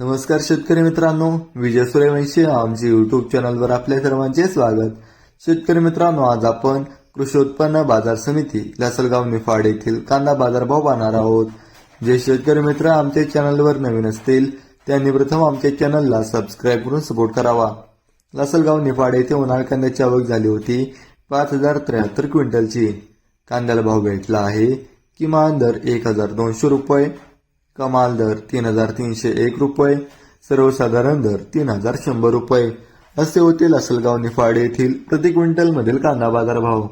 नमस्कार शेतकरी मित्रांनो विजय सूर्यवंशी आमचे युट्यूब चॅनलवर आपल्या सर्वांचे स्वागत. शेतकरी मित्रांनो आज आपण कृषी उत्पन्न बाजार समिती लासलगाव निफाड येथील कांदा बाजारभाव पाहणार आहोत. जे शेतकरी मित्र आमच्या चॅनलवर नवीन असतील त्यांनी प्रथम आमच्या चॅनलला सबस्क्राईब करून सपोर्ट करावा. लासलगाव निफाड येथे उन्हाळ कांद्याची आवक झाली होती पाच हजार त्र्याहत्तर क्विंटलची. कांद्याला भाव भेटला आहे किमान दर एक हजार दोनशे रुपये. कमाल दर तीन हजार तीनशे एक रुपये सर्वसाधारण दर तीन हजार शंभर रुपये. असे होतील असलगाव निफाड येथील प्रति क्विंटल मधील कांदा बाजार भाव